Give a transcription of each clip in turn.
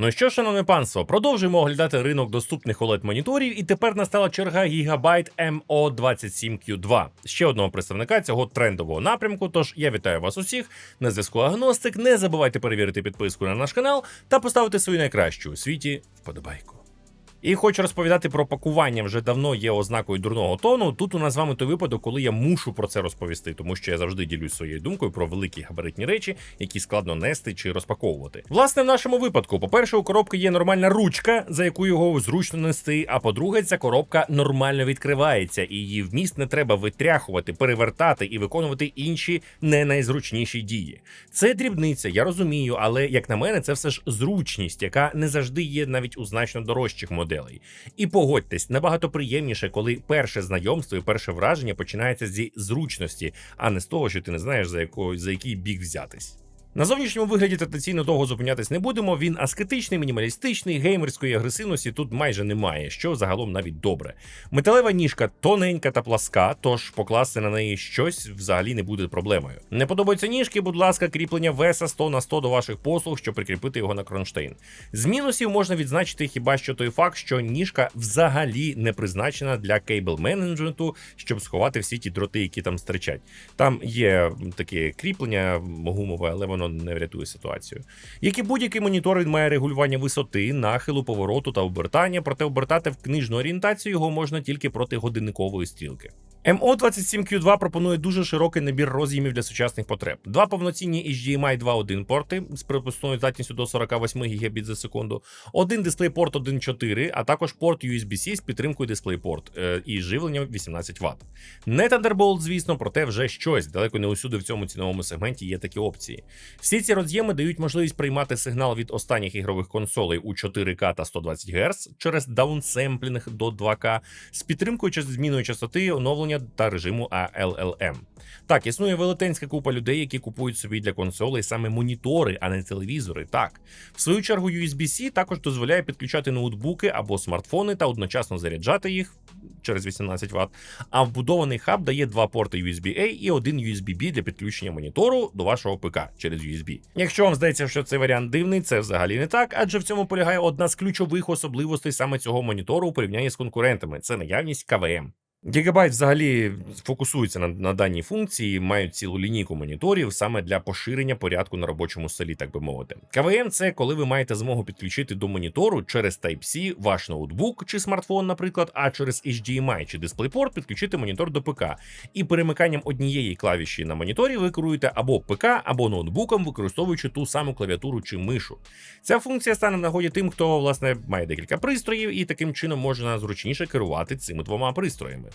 Ну що, шановне панство, продовжуємо оглядати ринок доступних oled моніторів, і тепер настала черга Gigabyte MO27Q2, ще одного представника цього трендового напрямку. Тож я вітаю вас усіх на зв'язку Агностик. Не забувайте перевірити підписку на наш канал та поставити свою найкращу у світі вподобайку. І хочу розповідати про пакування вже давно є ознакою дурного тону. Тут у нас з вами той випадок, коли я мушу про це розповісти, тому що я завжди ділюсь своєю думкою про великі габаритні речі, які складно нести чи розпаковувати. Власне, в нашому випадку, по-перше, у коробки є нормальна ручка, за яку його зручно нести. А по-друге, ця коробка нормально відкривається, і її вміст не треба витряхувати, перевертати і виконувати інші не найзручніші дії. Це дрібниця, я розумію, але як на мене, це все ж зручність, яка не завжди є навіть у значно дорожчих моделей. І погодьтесь, набагато приємніше, коли перше знайомство і перше враження починається зі зручності, а не з того, що ти не знаєш за якою за який бік взятись. На зовнішньому вигляді традиційно довго зупинятись не будемо. Він аскетичний, мінімалістичний, геймерської агресивності тут майже немає, що загалом навіть добре. Металева ніжка тоненька та пласка, тож покласти на неї щось взагалі не буде проблемою. Не подобаються ніжки, будь ласка, кріплення веса 100 на 100 до ваших послуг, щоб прикріпити його на кронштейн. З мінусів можна відзначити хіба що той факт, що ніжка взагалі не призначена для кейбл менеджменту, щоб сховати всі ті дроти, які там стричать. Там є таке кріплення гумове, але воно не врятує ситуацію. Як і будь-який монітор, він має регулювання висоти, нахилу, повороту та обертання, проте обертати в книжну орієнтацію його можна тільки проти годинникової стрілки. MO27Q2 пропонує дуже широкий набір роз'ємів для сучасних потреб. Два повноцінні HDMI 2.1 порти з пропускною здатністю до 48 Гбіт за секунду, один DisplayPort 1.4, а також порт USB-C з підтримкою DisplayPort е, і живленням 18 Вт. Не Thunderbolt, звісно, проте вже щось. Далеко не усюди в цьому ціновому сегменті є такі опції. Всі ці роз'єми дають можливість приймати сигнал від останніх ігрових консолей у 4К та 120 Гц через даунсемплінг до 2К з підтримкою зміною частоти, оновлення та режиму ALLM. Так, існує велетенська купа людей, які купують собі для консолей саме монітори, а не телевізори. Так, в свою чергу, USB-C також дозволяє підключати ноутбуки або смартфони та одночасно заряджати їх через 18 Вт. А вбудований хаб дає два порти USB-A і один USB-B для підключення монітору до вашого ПК через USB. Якщо вам здається, що цей варіант дивний, це взагалі не так, адже в цьому полягає одна з ключових особливостей саме цього монітору у порівнянні з конкурентами це наявність КВМ. Gigabyte взагалі фокусується на, на даній функції, мають цілу лінійку моніторів саме для поширення порядку на робочому столі, так би мовити. КВМ це коли ви маєте змогу підключити до монітору через Type-C ваш ноутбук чи смартфон, наприклад, а через HDMI чи DisplayPort підключити монітор до ПК. І перемиканням однієї клавіші на моніторі ви керуєте або ПК, або ноутбуком, використовуючи ту саму клавіатуру чи мишу. Ця функція стане в нагоді тим, хто власне має декілька пристроїв, і таким чином можна зручніше керувати цими двома пристроями.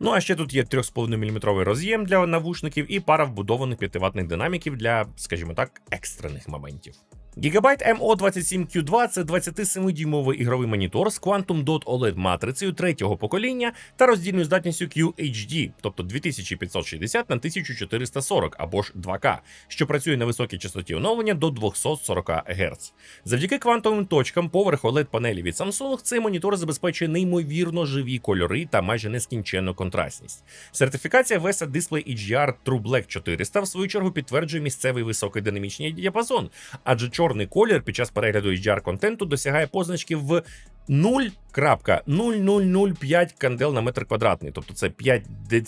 Ну а ще тут є 3,5 мм роз'єм для навушників і пара вбудованих 5-ваттних динаміків для, скажімо так, екстрених моментів. Gigabyte MO27Q2 це 27-дюймовий ігровий монітор з Quantum Dot OLED матрицею третього покоління та роздільною здатністю QHD, тобто 2560 на 1440 або ж 2К, що працює на високій частоті оновлення до 240 Гц. Завдяки квантовим точкам поверх oled панелі від Samsung цей монітор забезпечує неймовірно живі кольори та майже нескінченну контрастність. Сертифікація VESA Display HDR True Black 400 в свою чергу підтверджує місцевий високий динамічний діапазон, адже чорний колір під час перегляду HDR контенту досягає позначки в 0.0005 кандел на метр квадратний, тобто це 5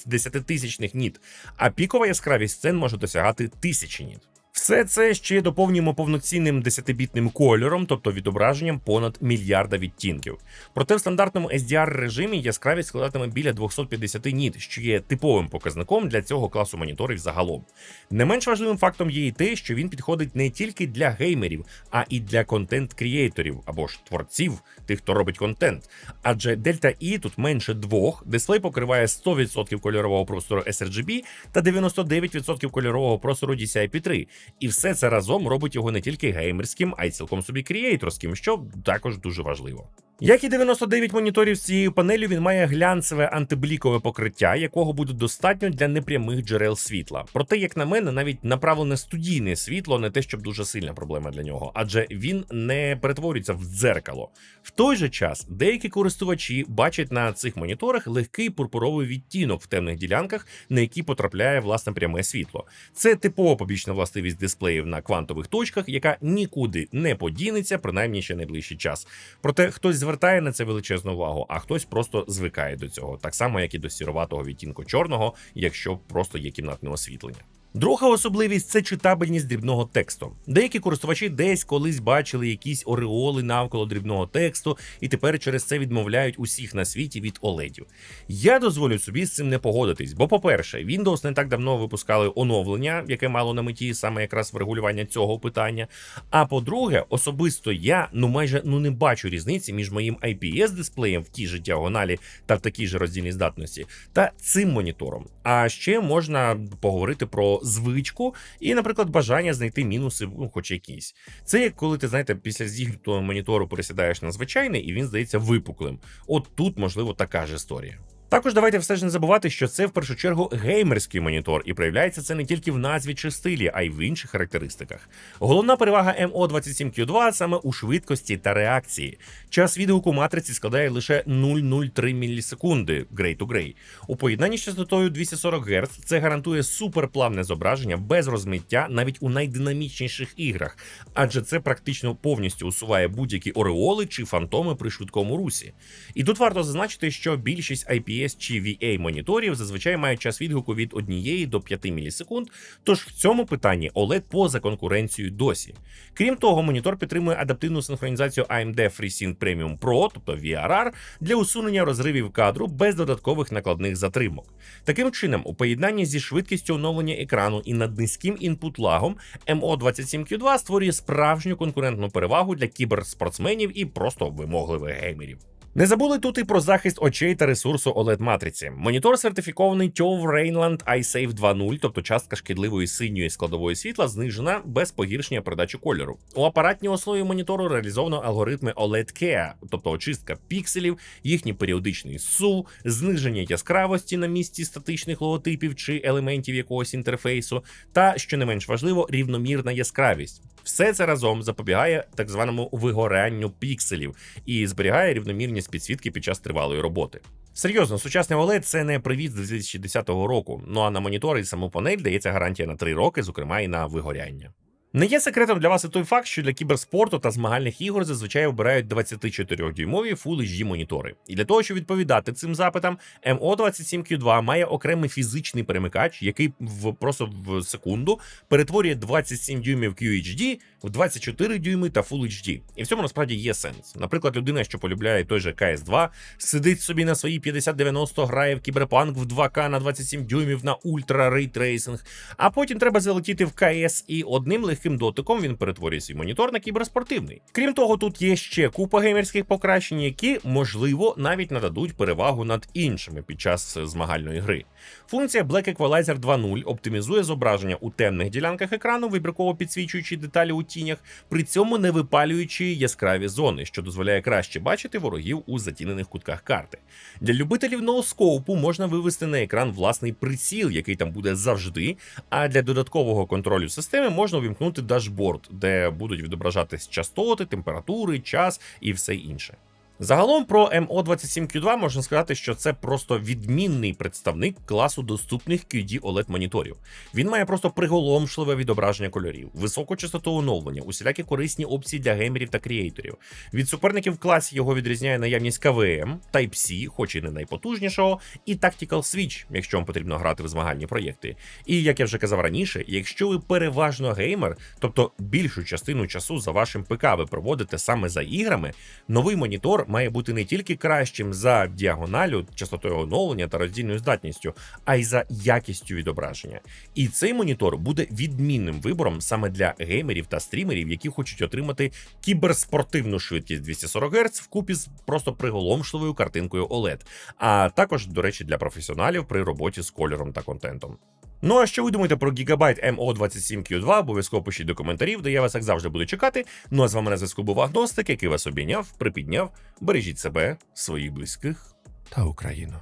десятитисячних ніт, а пікова яскравість сцен може досягати тисячі ніт. Все це ще доповнюємо повноцінним 10-бітним кольором, тобто відображенням понад мільярда відтінків. Проте в стандартному SDR режимі яскравість складатиме біля 250 ніт, що є типовим показником для цього класу моніторів загалом. Не менш важливим фактом є і те, що він підходить не тільки для геймерів, а і для контент-крієйторів або ж творців, тих, хто робить контент. Адже Delta E тут менше двох, дисплей покриває 100% кольорового простору sRGB та 99% кольорового простору DCI-P3. І все це разом робить його не тільки геймерським, а й цілком собі крієйторським, що також дуже важливо. Як і 99 моніторів з цією панелью, він має глянцеве антиблікове покриття, якого буде достатньо для непрямих джерел світла. Проте, як на мене, навіть направлене студійне світло не те, щоб дуже сильна проблема для нього, адже він не перетворюється в дзеркало. В той же час деякі користувачі бачать на цих моніторах легкий пурпуровий відтінок в темних ділянках, на які потрапляє власне пряме світло. Це типова побічна властивість дисплеїв на квантових точках, яка нікуди не подінеться, принаймні ще найближчий час. Проте хтось звертає на це величезну увагу, а хтось просто звикає до цього, так само як і до сіроватого відтінку чорного, якщо просто є кімнатне освітлення. Друга особливість це читабельність дрібного тексту. Деякі користувачі десь колись бачили якісь ореоли навколо дрібного тексту, і тепер через це відмовляють усіх на світі від OLED. Я дозволю собі з цим не погодитись, бо, по-перше, Windows не так давно випускали оновлення, яке мало на меті саме якраз врегулювання цього питання. А по-друге, особисто я ну майже ну не бачу різниці між моїм IPS дисплеєм в тій же діагоналі та в такій же роздільній здатності та цим монітором. А ще можна поговорити про звичку і, наприклад, бажання знайти мінуси, ну, хоч якісь. Це як коли ти знаєте, після зігнутого монітору пересідаєш на звичайний, і він здається випуклим. От тут, можливо, така ж історія. Також давайте все ж не забувати, що це в першу чергу геймерський монітор, і проявляється це не тільки в назві чи стилі, а й в інших характеристиках. Головна перевага MO27Q2 саме у швидкості та реакції. Час відгуку матриці складає лише 0,03 мілісекунди Gray to Gray. У поєднанні з частотою 240 Гц це гарантує суперплавне зображення без розмиття навіть у найдинамічніших іграх, адже це практично повністю усуває будь-які ореоли чи фантоми при швидкому русі. І тут варто зазначити, що більшість IPS IPS чи VA моніторів зазвичай мають час відгуку від 1 до 5 мілісекунд, тож в цьому питанні OLED поза конкуренцією досі. Крім того, монітор підтримує адаптивну синхронізацію AMD FreeSync Premium Pro, тобто VRR, для усунення розривів кадру без додаткових накладних затримок. Таким чином, у поєднанні зі швидкістю оновлення екрану і над низьким інпут-лагом MO27Q2 створює справжню конкурентну перевагу для кіберспортсменів і просто вимогливих геймерів. Не забули тут і про захист очей та ресурсу oled матриці. Монітор сертифікований TOV Rainland iSafe 2.0, тобто частка шкідливої синьої складової світла знижена без погіршення передачі кольору. У апаратній основі монітору реалізовано алгоритми OLED Care, тобто очистка пікселів, їхній періодичний су, зниження яскравості на місці статичних логотипів чи елементів якогось інтерфейсу, та, що не менш важливо, рівномірна яскравість. Все це разом запобігає так званому вигорянню пікселів і зберігає рівномірність підсвітки під час тривалої роботи. Серйозно, сучасний OLED – це не привіт з 2010 року. Ну а на монітори і саму панель дається гарантія на 3 роки, зокрема і на вигоряння. Не є секретом для вас і той факт, що для кіберспорту та змагальних ігор зазвичай обирають 24-дюймові Full HD монітори. І для того, щоб відповідати цим запитам, MO27Q2 має окремий фізичний перемикач, який в просто в секунду перетворює 27 дюймів QHD в 24 дюйми та Full HD. І в цьому насправді є сенс. Наприклад, людина, що полюбляє той же CS2, сидить собі на своїй 5090, грає в кіберпанк в 2К на 27 дюймів на ультра рейтрейсинг, а потім треба залетіти в КС і одним легким дотиком він перетворює свій монітор на кіберспортивний. Крім того, тут є ще купа геймерських покращень, які можливо навіть нададуть перевагу над іншими під час змагальної гри. Функція Black Equalizer 2.0 оптимізує зображення у темних ділянках екрану, вибірково підсвічуючи деталі у тінях, при цьому не випалюючи яскраві зони, що дозволяє краще бачити ворогів у затінених кутках карти. Для любителів ноускоупу можна вивести на екран власний приціл, який там буде завжди. А для додаткового контролю системи можна увімкнути дашборд, де будуть відображатись частоти, температури, час і все інше. Загалом про MO27Q2 можна сказати, що це просто відмінний представник класу доступних QD oled моніторів. Він має просто приголомшливе відображення кольорів, високу частоту оновлення, усілякі корисні опції для геймерів та кріейторів. Від суперників в класі його відрізняє наявність КВМ, Type-C, хоч і не найпотужнішого, і Tactical Switch, якщо вам потрібно грати в змагальні проєкти. І як я вже казав раніше, якщо ви переважно геймер, тобто більшу частину часу за вашим ПК ви проводите саме за іграми, новий монітор має бути не тільки кращим за діагоналю, частотою оновлення та роздільною здатністю, а й за якістю відображення. І цей монітор буде відмінним вибором саме для геймерів та стрімерів, які хочуть отримати кіберспортивну швидкість 240 Гц вкупі з просто приголомшливою картинкою OLED, а також, до речі, для професіоналів при роботі з кольором та контентом. Ну а що ви думаєте про Gigabyte MO27Q2? Обов'язково пишіть до коментарів, де я вас як завжди буду чекати. Ну а з вами на зв'язку був Агностик, який вас обійняв, припідняв. Бережіть себе, своїх близьких та Україну.